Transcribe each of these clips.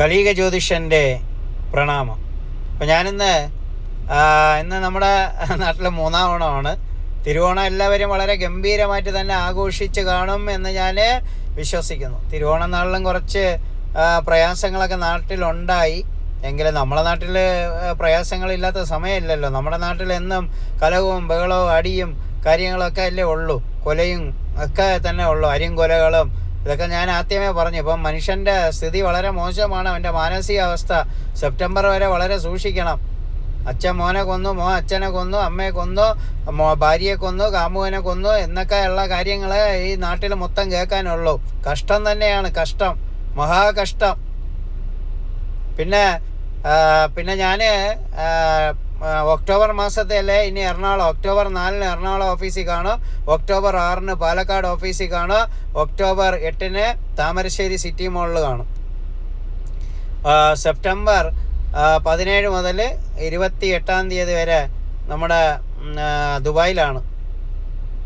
കലീക ജ്യോതിഷന്റെ പ്രണാമം. അപ്പം ഞാനിന്ന് ഇന്ന് നമ്മുടെ നാട്ടിലെ മൂന്നാം ഓണമാണ്. തിരുവോണം എല്ലാവരും വളരെ ഗംഭീരമായിട്ട് തന്നെ ആഘോഷിച്ച് കാണും എന്ന് ഞാൻ വിശ്വസിക്കുന്നു. തിരുവോണം നാളിലും കുറച്ച് പ്രയാസങ്ങളൊക്കെ നാട്ടിലുണ്ടായി. എങ്കിലും നമ്മുടെ നാട്ടിൽ പ്രയാസങ്ങളില്ലാത്ത സമയമില്ലല്ലോ. നമ്മുടെ നാട്ടിൽ എന്നും കലഹവും ബഹളവും അടിയും കാര്യങ്ങളൊക്കെ അല്ലേ ഉള്ളൂ. കൊലയും ഒക്കെ തന്നെ ഉള്ളൂ. അരിയും കൊലകളും ഇതൊക്കെ ഞാൻ ആദ്യമേ പറഞ്ഞു. ഇപ്പം മനുഷ്യന്റെ സ്ഥിതി വളരെ മോശമാണ്. അവന്റെ മാനസികാവസ്ഥ സെപ്റ്റംബർ വരെ വളരെ സൂക്ഷിക്കണം. അച്ഛൻ മോനെ കൊന്നു മോ അച്ഛനെ കൊന്നു അമ്മയെ കൊന്നു മോ ഭാര്യയെ കൊന്നു കാമുകനെ കൊന്നു എന്നൊക്കെയുള്ള കാര്യങ്ങൾ ഈ നാട്ടിൽ മൊത്തം കേൾക്കാനുള്ളൂ. കഷ്ടം തന്നെയാണ്. കഷ്ടം. മഹാകഷ്ടം. പിന്നെ പിന്നെ ഞാൻ ഒക്ടോബർ മാസത്തിലെ ഇനി എറണാകുളം ഒക്ടോബർ നാലിന് എറണാകുളം ഓഫീസിൽ കാണും. ഒക്ടോബർ ആറിന് പാലക്കാട് ഓഫീസിൽ കാണും. ഒക്ടോബർ എട്ടിന് താമരശ്ശേരി സിറ്റി മോളിൽ കാണും. സെപ്റ്റംബർ പതിനേഴ് മുതൽ ഇരുപത്തി എട്ടാം തീയതി വരെ നമ്മുടെ ദുബായിലാണ്.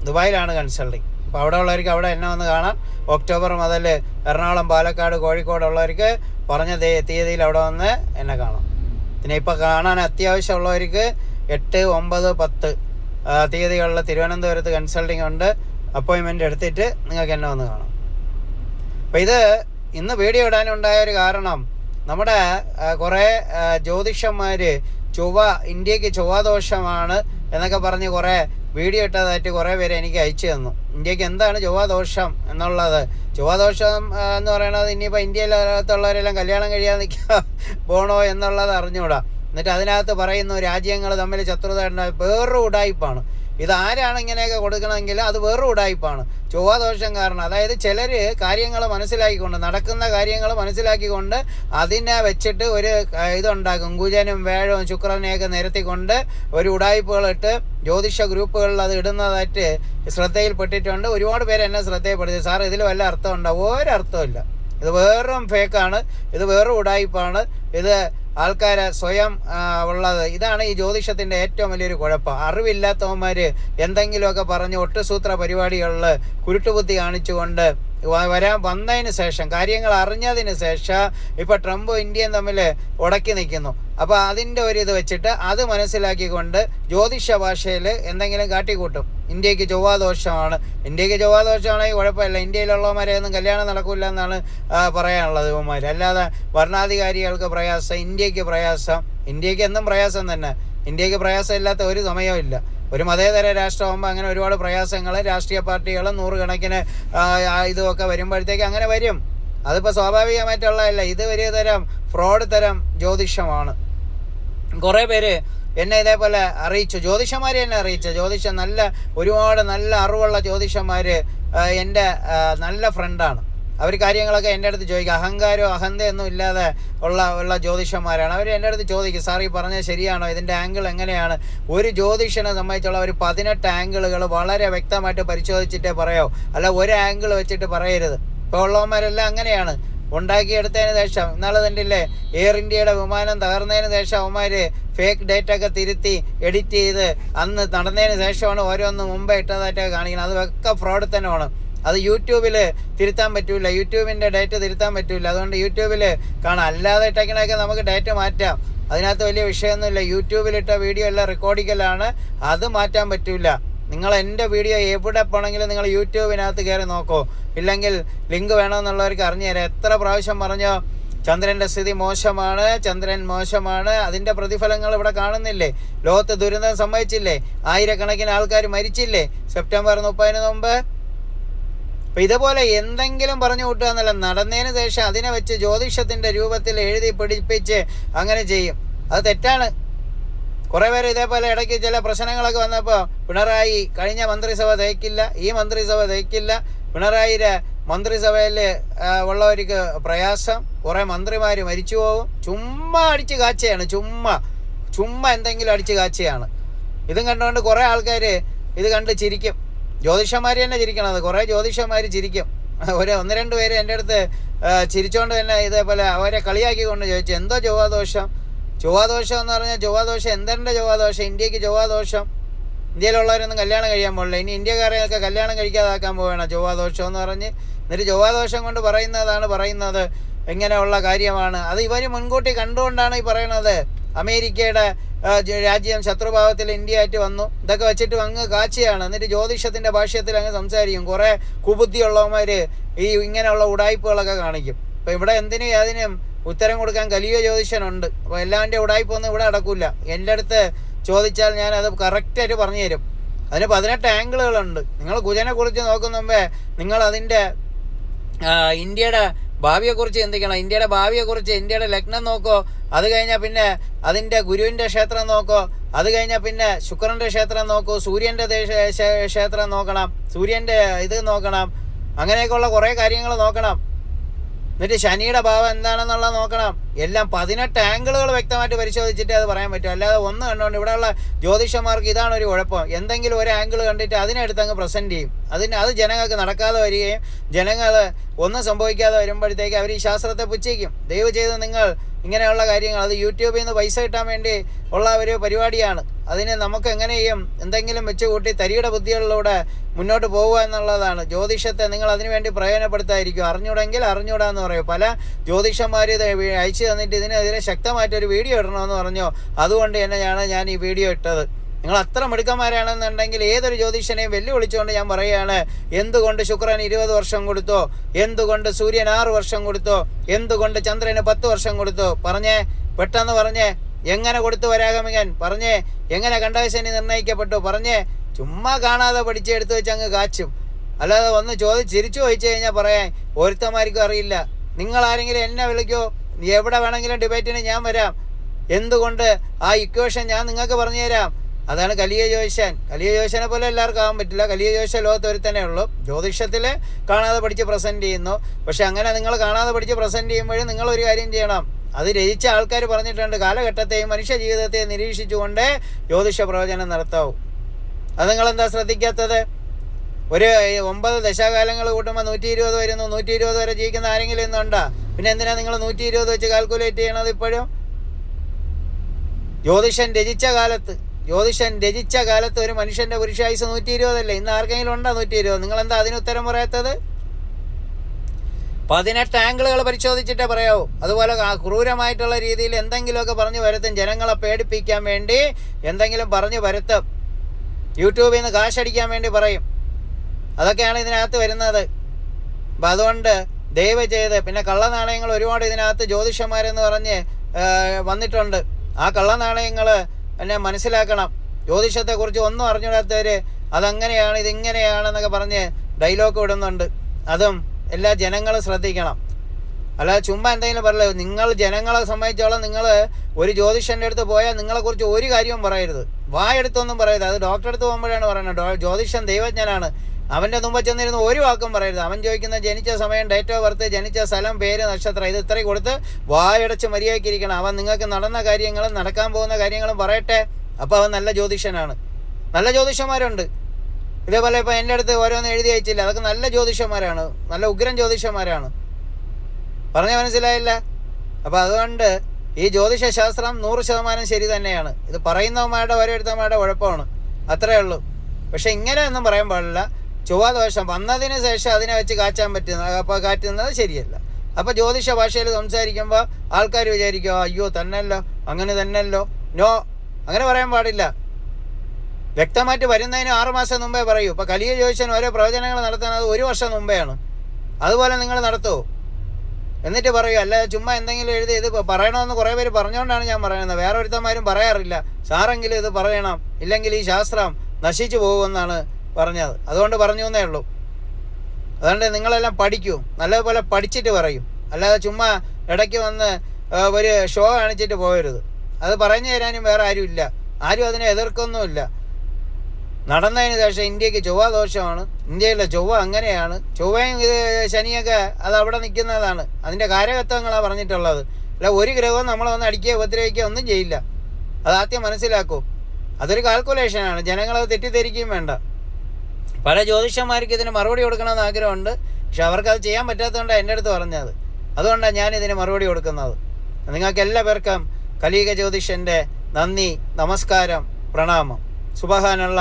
ദുബായിലാണ് കൺസൾട്ടിങ്. അപ്പോൾ അവിടെ ഉള്ളവർക്ക് അവിടെ എന്നെ വന്ന് കാണാം. ഒക്ടോബർ മുതൽ എറണാകുളം പാലക്കാട് കോഴിക്കോട് ഉള്ളവർക്ക് പറഞ്ഞ തീയതിയിൽ അവിടെ വന്ന് എന്നെ കാണാം. പിന്നെ ഇപ്പോൾ കാണാൻ അത്യാവശ്യമുള്ളവർക്ക് എട്ട് ഒമ്പത് പത്ത് തീയതികളിൽ തിരുവനന്തപുരത്ത് കൺസൾട്ടിങ് ഉണ്ട്. അപ്പോയിൻമെന്റ് എടുത്തിട്ട് നിങ്ങൾക്ക് എന്നെ വന്ന് കാണാം. അപ്പം ഇത് ഇന്ന് വീഡിയോ ഇടാനുണ്ടായ ഒരു കാരണം നമ്മുടെ കുറേ ജ്യോതിഷന്മാർ ചൊവ്വ ഇന്ത്യയ്ക്ക് ചൊവ്വാദോഷമാണ് എന്നൊക്കെ പറഞ്ഞ് കുറേ വീഡിയോ ഇട്ടതായിട്ട് കുറേ പേര് എനിക്ക് അയച്ചു തന്നു. ഇന്ത്യയ്ക്ക് എന്താണ് ചൊവ്വാദോഷം എന്നുള്ളത്? ചൊവ്വാദോഷം ദോഷം എന്ന് പറയുന്നത് ഇനിയിപ്പോൾ ഇന്ത്യയിലകത്തുള്ളവരെല്ലാം കല്യാണം കഴിയാൻ നിൽക്കുക പോണോ എന്നുള്ളത് അറിഞ്ഞുകൂടാ എന്നിട്ട് അതിനകത്ത് പറയുന്നു രാജ്യങ്ങൾ തമ്മിൽ ശത്രുത ഉണ്ടായി വേറൊരു ഉടായ്പാണ് ഇത് ആരാണ് ഇങ്ങനെയൊക്കെ കൊടുക്കണമെങ്കിൽ അത് വേറൊരു ഉടായ്പാണ് ചൊവ്വാദോഷം കാരണം അതായത് ചിലർ കാര്യങ്ങൾ മനസ്സിലാക്കിക്കൊണ്ട് നടക്കുന്ന കാര്യങ്ങൾ മനസ്സിലാക്കിക്കൊണ്ട് അതിനെ വെച്ചിട്ട് ഒരു ഇതുണ്ടാക്കും. കുജനും വേഴവും ശുക്രനെയൊക്കെ നിരത്തിക്കൊണ്ട് ഒരു ഉടായ്പകളിട്ട് ജ്യോതിഷ ഗ്രൂപ്പുകളിൽ അത് ഇടുന്നതായിട്ട് ശ്രദ്ധയിൽപ്പെട്ടിട്ടുണ്ട്. ഒരുപാട് പേര് എന്നെ ശ്രദ്ധയിൽപ്പെടുത്തി. സാർ ഇതിൽ വല്ല അർത്ഥമുണ്ടോ ഒരർത്ഥമില്ല ഇത് വേറും ഫേക്കാണ്. ഇത് വേറും ഉടായ്പാണ് ഇത് ആൾക്കാരെ സ്വയം ഉള്ളത്. ഇതാണ് ഈ ജ്യോതിഷത്തിന്റെ ഏറ്റവും വലിയൊരു കുഴപ്പം. അറിവില്ലാത്തവന്മാർ എന്തെങ്കിലുമൊക്കെ പറഞ്ഞ് ഒട്ടുസൂത്ര പരിപാടികളിൽ കുരുട്ടുബുദ്ധി കാണിച്ചുകൊണ്ട് വരാൻ വന്നതിന് ശേഷം കാര്യങ്ങൾ അറിഞ്ഞതിന് ശേഷം ഇപ്പോൾ ട്രംപും ഇന്ത്യയും തമ്മിൽ ഉടക്കി നിൽക്കുന്നു. അപ്പോൾ അതിന്റെ ഒരു ഇത് വെച്ചിട്ട് അത് മനസ്സിലാക്കിക്കൊണ്ട് ജ്യോതിഷ ഭാഷയിൽ എന്തെങ്കിലും കാട്ടിക്കൂട്ടും. ഇന്ത്യയ്ക്ക് ചൊവ്വാദോഷമാണ്. ഇന്ത്യയ്ക്ക് ചൊവ്വാദോഷമാണെങ്കിൽ കുഴപ്പമില്ല. ഇന്ത്യയിലുള്ളവന്മാരെ ഒന്നും കല്യാണം നടക്കില്ല എന്നാണ് പറയാനുള്ളത് ഇവന്മാർ അല്ലാതെ ഭരണാധികാരികൾക്ക് പ്രയാസം ഇന്ത്യയ്ക്ക് പ്രയാസം. ഇന്ത്യയ്ക്ക് എന്നും പ്രയാസം തന്നെ. ഇന്ത്യയ്ക്ക് പ്രയാസം ഇല്ലാത്ത ഒരു സമയവും ഇല്ല. ഒരു മതേതര രാഷ്ട്രമാകുമ്പോൾ അങ്ങനെ ഒരുപാട് പ്രയാസങ്ങൾ രാഷ്ട്രീയ പാർട്ടികൾ നൂറുകണക്കിന് ഇതുമൊക്കെ വരുമ്പോഴത്തേക്ക് അങ്ങനെ വരും. അതിപ്പോൾ സ്വാഭാവികമായിട്ടുള്ളതല്ല ഇത് ഒരു തരം ഫ്രോഡ് തരം ജ്യോതിഷമാണ്. കുറേ പേര് എന്നെ ഇതേപോലെ അറിയിച്ചു. ജ്യോതിഷന്മാരെ എന്നെ അറിയിച്ചു. ജ്യോതിഷം നല്ല ഒരുപാട് നല്ല അറിവുള്ള ജ്യോതിഷന്മാർ എന്റെ നല്ല ഫ്രണ്ടാണ് അവർ കാര്യങ്ങളൊക്കെ എന്റെ അടുത്ത് ചോദിക്കും. അഹങ്കാരോ അഹന്തയൊന്നും ഇല്ലാതെ ഉള്ള ഉള്ള ജ്യോതിഷന്മാരാണ്. അവർ എന്റെ അടുത്ത് ചോദിക്കും സാർ ഈ പറഞ്ഞത് ശരിയാണോ? ഇതിന്റെ ആംഗിൾ എങ്ങനെയാണ്? ഒരു ജ്യോതിഷനെ സംബന്ധിച്ചുള്ള ഒരു പതിനെട്ട് ആംഗിളുകൾ വളരെ വ്യക്തമായിട്ട് പരിശോധിച്ചിട്ടേ പറയോ. അല്ല ഒരു ആംഗിൾ വെച്ചിട്ട് പറയരുത്. ഇപ്പോൾ ഉള്ളവന്മാരെല്ലാം അങ്ങനെയാണ്. ഉണ്ടാക്കിയെടുത്തതിന് ശേഷം ഇന്നാളെ കണ്ടില്ലേ? എയർ ഇന്ത്യയുടെ വിമാനം തകർന്നതിന് ശേഷം അവന്മാർ ഫേക്ക് ഡേറ്റ ഒക്കെ തിരുത്തി എഡിറ്റ് ചെയ്ത് അന്ന് നടന്നതിന് ശേഷമാണ് ഓരോന്ന് മുമ്പേ ഇട്ടതായിട്ടൊക്കെ കാണിക്കുന്നത്. അതൊക്കെ ഫ്രോഡ് തന്നെ തന്നെയാണ്. അത് യൂട്യൂബിൽ തിരുത്താൻ പറ്റില്ല യൂട്യൂബിന്റെ ഡേറ്റ തിരുത്താൻ പറ്റില്ല അതുകൊണ്ട് യൂട്യൂബിൽ കാണാം. അല്ലാതെ ഇട്ടേക്കണൊക്കെ നമുക്ക് ഡേറ്റ മാറ്റാം. അതിനകത്ത് വലിയ വിഷയമൊന്നുമില്ല. യൂട്യൂബിലിട്ട വീഡിയോ എല്ലാം റെക്കോർഡിക്കലാണ് അത് മാറ്റാൻ പറ്റില്ല നിങ്ങൾ എന്റെ വീഡിയോ എവിടെ പോകണമെങ്കിലും നിങ്ങൾ യൂട്യൂബിനകത്ത് കയറി നോക്കോ. ഇല്ലെങ്കിൽ ലിങ്ക് വേണമെന്നുള്ളവർക്ക് അറിഞ്ഞു തരാം. എത്ര പ്രാവശ്യം പറഞ്ഞോ ചന്ദ്രന്റെ സ്ഥിതി മോശമാണ് ചന്ദ്രൻ മോശമാണ്. അതിന്റെ പ്രതിഫലങ്ങൾ ഇവിടെ കാണുന്നില്ലേ? ലോകത്ത് ദുരന്തം സംഭവിച്ചില്ലേ? ആയിരക്കണക്കിന് ആൾക്കാർ മരിച്ചില്ലേ? സെപ്റ്റംബർ മുപ്പതിന് മുമ്പ് അപ്പം ഇതുപോലെ എന്തെങ്കിലും പറഞ്ഞു കൂട്ടുക എന്നല്ല നടന്നതിന് ശേഷം അതിനെ വെച്ച് ജ്യോതിഷത്തിന്റെ രൂപത്തിൽ എഴുതി പിടിപ്പിച്ച് അങ്ങനെ ചെയ്യും. അത് തെറ്റാണ്. കുറേ പേര് ഇതേപോലെ ഇടയ്ക്ക് ചില പ്രശ്നങ്ങളൊക്കെ വന്നപ്പോൾ പിണറായി കഴിഞ്ഞ മന്ത്രിസഭ തേക്കില്ല ഈ മന്ത്രിസഭ തേക്കില്ല പിണറായിയുടെ മന്ത്രിസഭയിൽ ഉള്ളവർക്ക് പ്രയാസം കുറേ മന്ത്രിമാർ മരിച്ചു പോകും. ചുമ്മാ അടിച്ച് കാച്ചയാണ് ചുമ്മാ. ചുമ്മാ എന്തെങ്കിലും അടിച്ച് കാച്ചയാണ്. ഇതും കണ്ടുകൊണ്ട് കുറേ ആൾക്കാർ ഇത് കണ്ട് ചിരിക്കും. ജ്യോതിഷന്മാർ തന്നെ ചിരിക്കണത് കുറേ ജ്യോതിഷന്മാർ ചിരിക്കും. ഒരു ഒന്ന് രണ്ട് പേര് എന്റെ അടുത്ത് ചിരിച്ചുകൊണ്ട് തന്നെ ഇതേപോലെ അവരെ കളിയാക്കിക്കൊണ്ട് ചോദിച്ചു എന്തോ ചൊവ്വാദോഷം? ചൊവ്വാദോഷം എന്ന് പറഞ്ഞാൽ ചൊവ്വാദോഷം എന്തെന്റെ ചൊവ്വാദോഷം? ഇന്ത്യയ്ക്ക് ചൊവ്വാദോഷം. ഇന്ത്യയിലുള്ളവരൊന്നും കല്യാണം കഴിയാൻ പോകില്ല ഇനി ഇന്ത്യക്കാരെയൊക്കെ കല്യാണം കഴിക്കാതാക്കാൻ പോവുകയാണ് ചൊവ്വാദോഷം എന്ന് പറഞ്ഞ്. എന്നിട്ട് ചൊവ്വാദോഷം കൊണ്ട് പറയുന്നതാണ് പറയുന്നത്. ഇങ്ങനെയുള്ള കാര്യമാണ്. അത് ഇവർ മുൻകൂട്ടി കണ്ടുകൊണ്ടാണ് ഈ പറയണത് അമേരിക്കയുടെ രാജ്യം ശത്രുഭാവത്തിൽ ഇന്ത്യ ആയിട്ട് വന്നു. ഇതൊക്കെ വെച്ചിട്ട് അങ്ങ് കാച്ചയാണ്. എന്നിട്ട് ജ്യോതിഷത്തിന്റെ ഭാഷയത്തിൽ അങ്ങ് സംസാരിക്കും. കുറെ കുബുദ്ധിയുള്ളവന്മാര് ഈ ഇങ്ങനെയുള്ള ഉടായ്പകളൊക്കെ കാണിക്കും. അപ്പൊ ഇവിടെ എന്തിനും അതിനും ഉത്തരം കൊടുക്കാൻ കലിയ ജ്യോതിഷനുണ്ട്. അപ്പൊ എല്ലാവരുടെ ഉടായ്പൊന്നും ഇവിടെ അടക്കൂല എന്റെ അടുത്ത് ചോദിച്ചാൽ ഞാൻ അത് കറക്റ്റായിട്ട് പറഞ്ഞു തരും. അതിന് പതിനെട്ട് ആംഗിളുകളുണ്ട് നിങ്ങൾ കുജനെ കുറിച്ച് നോക്കുന്ന മുമ്പേ നിങ്ങൾ അതിന്റെ ഇന്ത്യയുടെ ഭാവിയെക്കുറിച്ച് ചിന്തിക്കണം. ഇന്ത്യയുടെ ഭാവിയെക്കുറിച്ച് ഇന്ത്യയുടെ ലഗ്നം നോക്കോ. അത് കഴിഞ്ഞാൽ പിന്നെ അതിന്റെ ഗുരുവിന്റെ ക്ഷേത്രം നോക്കോ. അത് കഴിഞ്ഞാൽ പിന്നെ ശുക്രന്റെ ക്ഷേത്രം നോക്കൂ. സൂര്യന്റെ ക്ഷേത്രം നോക്കണം. സൂര്യന്റെ ഇത് നോക്കണം. അങ്ങനെയൊക്കെയുള്ള കുറേ കാര്യങ്ങൾ നോക്കണം. എന്നിട്ട് ശനിയുടെ ഭാവം എന്താണെന്നുള്ളത് നോക്കണം. എല്ലാം പതിനെട്ട് ആംഗിളുകൾ വ്യക്തമായിട്ട് പരിശോധിച്ചിട്ട് അത് പറയാൻ പറ്റും. അല്ലാതെ ഒന്ന് കണ്ടുകൊണ്ട് ഇവിടെയുള്ള ജ്യോതിഷന്മാർക്ക് ഇതാണ് ഒരു കുഴപ്പം. എന്തെങ്കിലും ഒരു ആംഗിൾ കണ്ടിട്ട് അതിനെടുത്ത് അങ്ങ് പ്രസന്റ് ചെയ്യും. അതിന് അത് ജനങ്ങൾക്ക് നടക്കാതെ വരികയും ജനങ്ങൾ ഒന്നും സംഭവിക്കാതെ വരുമ്പോഴത്തേക്ക് അവർ ഈ ശാസ്ത്രത്തെ പുച്ഛിക്കും. ദയവ് ചെയ്ത് നിങ്ങൾ ഇങ്ങനെയുള്ള കാര്യങ്ങൾ അത് യൂട്യൂബിൽ നിന്ന് പൈസ കിട്ടാൻ വേണ്ടി ഉള്ള ഒരു പരിപാടിയാണ്. അതിന് നമുക്ക് എങ്ങനെയും എന്തെങ്കിലും വെച്ച് കൂട്ടി തരിയുടെ ബുദ്ധികളിലൂടെ മുന്നോട്ട് പോകുക എന്നുള്ളതാണ്. ജ്യോതിഷത്തെ നിങ്ങൾ അതിനുവേണ്ടി പ്രയോജനപ്പെടുത്തായിരിക്കും അറിഞ്ഞൂടെങ്കിൽ അറിഞ്ഞൂടാന്ന് പറയും. പല ജ്യോതിഷന്മാർ ഇത് അയച്ചു തന്നിട്ട് ഇതിനെതിരെ ശക്തമായിട്ടൊരു വീഡിയോ ഇടണമെന്ന് പറഞ്ഞു. അതുകൊണ്ട് തന്നെയാണ് ഞാൻ ഈ വീഡിയോ ഇട്ടത്. നിങ്ങൾ അത്ര മിടുക്കന്മാരാണെന്നുണ്ടെങ്കിൽ ഏതൊരു ജ്യോതിഷനെയും വെല്ലുവിളിച്ചുകൊണ്ട് ഞാൻ പറയുകയാണ്. എന്തുകൊണ്ട് ശുക്രൻ ഇരുപത് വർഷം കൊടുത്തോ? എന്തുകൊണ്ട് സൂര്യൻ ആറ് വർഷം കൊടുത്തോ? എന്തുകൊണ്ട് ചന്ദ്രന് പത്ത് വർഷം കൊടുത്തോ? പറഞ്ഞേ പെട്ടെന്ന് പറഞ്ഞേ എങ്ങനെ കൊടുത്തു വരാഗമികൻ പറഞ്ഞേ എങ്ങനെ കണ്ടവശനി നിർണയിക്കപ്പെട്ടു പറഞ്ഞേ ചുമ്മാ കാണാതെ പഠിച്ച് എടുത്തു വെച്ച് അങ്ങ് കാച്ചും. അല്ലാതെ ഒന്ന് ചോദിച്ച് ചിരിച്ചു ചോദിച്ചു കഴിഞ്ഞാൽ പറയാൻ ഒരുത്തമാർക്കും അറിയില്ല. നിങ്ങൾ ആരെങ്കിലും എന്നെ വിളിക്കോ? എവിടെ വേണമെങ്കിലും ഡിബേറ്റിന് ഞാൻ വരാം. എന്തുകൊണ്ട് ആ ഇക്വേഷൻ ഞാൻ നിങ്ങൾക്ക് പറഞ്ഞു തരാം അതാണ് കലിയ ജ്യോതിഷൻ കലിയ ജ്യോതിഷനെ പോലെ എല്ലാവർക്കും ആവാൻ പറ്റില്ല. കലിയ ജ്യോതിഷ ലോകത്ത് ഒരു തന്നെ ഉള്ളൂ. ജ്യോതിഷത്തിൽ കാണാതെ പഠിച്ച് പ്രസന്റ് ചെയ്യുന്നു. പക്ഷെ അങ്ങനെ നിങ്ങൾ കാണാതെ പഠിച്ച് പ്രസന്റ് ചെയ്യുമ്പോഴും നിങ്ങൾ ഒരു കാര്യം ചെയ്യണം. അത് രചിച്ച ആൾക്കാർ പറഞ്ഞിട്ടുണ്ട് കാലഘട്ടത്തെയും മനുഷ്യ ജീവിതത്തെയും നിരീക്ഷിച്ചുകൊണ്ട് ജ്യോതിഷ പ്രവചനം നടത്താവും. അത് നിങ്ങളെന്താ ശ്രദ്ധിക്കാത്തത്? ഒരു ഒമ്പത് ദശാകാലങ്ങൾ കൂട്ടുമ്പോൾ നൂറ്റി ഇരുപത് വരുന്നു നൂറ്റി ഇരുപത് വരെ ജീവിക്കുന്ന ആരെങ്കിലും ഇന്നുണ്ടാ പിന്നെ എന്തിനാ നിങ്ങൾ നൂറ്റി ഇരുപത് വെച്ച് കാൽക്കുലേറ്റ് ചെയ്യണത് ഇപ്പോഴും? ജ്യോതിഷൻ രചിച്ച കാലത്ത് ജ്യോതിഷൻ രചിച്ച കാലത്ത് ഒരു മനുഷ്യന്റെ പുരുഷായുസ് നൂറ്റി ഇരുപതല്ലേ ഇന്ന് ആർക്കെങ്കിലും ഉണ്ടോ നൂറ്റി ഇരുപത് നിങ്ങൾ എന്താ അതിന് ഉത്തരം പറയാത്തത്? പതിനെട്ട് ആംഗിളുകൾ പരിശോധിച്ചിട്ടേ പറയാവൂ. അതുപോലെ ക്രൂരമായിട്ടുള്ള രീതിയിൽ എന്തെങ്കിലുമൊക്കെ പറഞ്ഞു വരുത്തും ജനങ്ങളെ പേടിപ്പിക്കാൻ വേണ്ടി എന്തെങ്കിലും പറഞ്ഞു വരുത്തും. യൂട്യൂബിൽ നിന്ന് കാശടിക്കാൻ വേണ്ടി പറയും. അതൊക്കെയാണ് ഇതിനകത്ത് വരുന്നത്. അപ്പം അതുകൊണ്ട് ദയവ് ചെയ്ത് പിന്നെ കള്ളനാണയങ്ങൾ ഒരുപാട് ഇതിനകത്ത് ജ്യോതിഷന്മാരെന്ന് പറഞ്ഞ് വന്നിട്ടുണ്ട്. ആ കള്ളനാണയങ്ങൾ എന്നെ മനസ്സിലാക്കണം. ജ്യോതിഷത്തെക്കുറിച്ച് ഒന്നും അറിഞ്ഞിടാത്തവർ അതങ്ങനെയാണ് ഇതിങ്ങനെയാണെന്നൊക്കെ പറഞ്ഞ് ഡയലോഗ് വിടുന്നുണ്ട് അതും എല്ലാ ജനങ്ങളും ശ്രദ്ധിക്കണം. അല്ലാതെ ചുമ്മാ എന്തെങ്കിലും പറയല്ലോ നിങ്ങൾ ജനങ്ങളെ സംബന്ധിച്ചോളം നിങ്ങൾ ഒരു ജ്യോതിഷന്റെ അടുത്ത് പോയാൽ നിങ്ങളെക്കുറിച്ച് ഒരു കാര്യവും പറയരുത്. വായെടുത്തൊന്നും പറയരുത്. അത് ഡോക്ടറെ അടുത്ത് പോകുമ്പോഴാണ് പറയുന്നത് ജ്യോതിഷൻ ദൈവജ്ഞനാണ്. അവന്റെ മുമ്പ് ചെന്നിരുന്ന് ഒരു വാക്കും പറയരുത്. അവൻ ചോദിക്കുന്ന ജനിച്ച സമയം ഡേറ്റ് ഓഫ് ബർത്ത് ജനിച്ച സ്ഥലം പേര് നക്ഷത്രം ഇത് ഇത്രയും കൊടുത്ത് വായടച്ച് മര്യാദയ്ക്കിരിക്കണം. അവൻ നിങ്ങൾക്ക് നടന്ന കാര്യങ്ങളും നടക്കാൻ പോകുന്ന കാര്യങ്ങളും പറയട്ടെ. അപ്പോൾ അവൻ നല്ല ജ്യോതിഷനാണ്. നല്ല ജ്യോതിഷന്മാരുണ്ട്. ഇതേപോലെ ഇപ്പം എന്റെ അടുത്ത് ഓരോന്ന് എഴുതി അയച്ചില്ല. അതൊക്കെ നല്ല ജ്യോതിഷന്മാരാണ്. നല്ല ഉഗ്രൻ ജ്യോതിഷന്മാരാണ്. പറഞ്ഞ മനസ്സിലായില്ല? അപ്പോൾ അതുകൊണ്ട് ഈ ജ്യോതിഷ ശാസ്ത്രം നൂറ് ശതമാനം ശരി തന്നെയാണ്. ഇത് പറയുന്നവന്മാരുടെ ഓരോരുത്തന്മാരുടെ കുഴപ്പമാണ്. അത്രേ ഉള്ളൂ. പക്ഷെ ഇങ്ങനെ ഒന്നും പറയാൻ പാടില്ല. ചൊവ്വാദോഷം വന്നതിന് ശേഷം അതിനെ വെച്ച് കാച്ചാൻ പറ്റുന്ന അപ്പോൾ കാറ്റുന്നത് ശരിയല്ല. അപ്പോൾ ജ്യോതിഷ ഭാഷയിൽ സംസാരിക്കുമ്പോൾ ആൾക്കാർ വിചാരിക്കും അയ്യോ തന്നല്ലോ അങ്ങനെ തന്നെയല്ലോ. നോ. അങ്ങനെ പറയാൻ പാടില്ല. വ്യക്തമായിട്ട് വരുന്നതിന് ആറുമാസം മുമ്പേ പറയൂ. ഇപ്പോൾ കലിയ ചോദിച്ചാൽ ഓരോ പ്രവചനങ്ങൾ നടത്തുന്നത് ഒരു വർഷം മുമ്പെയാണ് അതുപോലെ നിങ്ങൾ നടത്തുമോ എന്നിട്ട് പറയൂ അല്ല ചുമ്മാ എന്തെങ്കിലും എഴുതി ഇത് ഇപ്പൊ പറയണമെന്ന് കുറേ പേര് പറഞ്ഞുകൊണ്ടാണ് ഞാൻ പറയുന്നത്. വേറെ ഒരുത്തന്മാരും പറയാറില്ല. സാറെങ്കിലും ഇത് പറയണം. ഇല്ലെങ്കിൽ ഈ ശാസ്ത്രം നശിച്ചു പോകുമെന്നാണ് പറഞ്ഞത്. അതുകൊണ്ട് പറഞ്ഞു എന്നേ ഉള്ളൂ. അതുകൊണ്ട് നിങ്ങളെല്ലാം പഠിക്കൂ. നല്ലതുപോലെ പഠിച്ചിട്ട് പറയും. അല്ലാതെ ചുമ്മാ ഇടയ്ക്ക് വന്ന് ഒരു ഷോ കാണിച്ചിട്ട് പോകരുത്. അത് പറഞ്ഞു തരാനും വേറെ ആരും ഇല്ല ആരും അതിനെ എതിർക്കൊന്നുമില്ല. നടന്നതിന് ശേഷം ഇന്ത്യയ്ക്ക് ചൊവ്വ ദോഷമാണ്. ഇന്ത്യയിലെ ചൊവ്വ അങ്ങനെയാണ്. ചൊവ്വയും ഇത് ശനിയൊക്കെ അത് അവിടെ നിൽക്കുന്നതാണ്. അതിന്റെ കാരകത്വങ്ങളാണ് പറഞ്ഞിട്ടുള്ളത്. അല്ല ഒരു ഗ്രഹവും നമ്മളെ ഒന്ന് അടിക്കുകയോ ഉപദ്രവിക്കുകയോ ഒന്നും ചെയ്യില്ല. അത് ആദ്യം മനസ്സിലാക്കൂ. അതൊരു കാൽക്കുലേഷനാണ് ജനങ്ങളത് തെറ്റിദ്ധരിക്കുകയും വേണ്ട. പല ജ്യോതിഷന്മാർക്ക് ഇതിന് മറുപടി കൊടുക്കണമെന്ന് ആഗ്രഹമുണ്ട്. പക്ഷെ അവർക്കത് ചെയ്യാൻ പറ്റാത്തതുകൊണ്ടാണ് എന്റെ അടുത്ത് പറഞ്ഞത്. അതുകൊണ്ടാണ് ഞാൻ ഇതിന് മറുപടി കൊടുക്കുന്നത്. നിങ്ങൾക്ക് എല്ലാ പേർക്കും കലീക ജ്യോതിഷന്റെ നന്ദി നമസ്കാരം പ്രണാമം. സുബഹാനുള്ള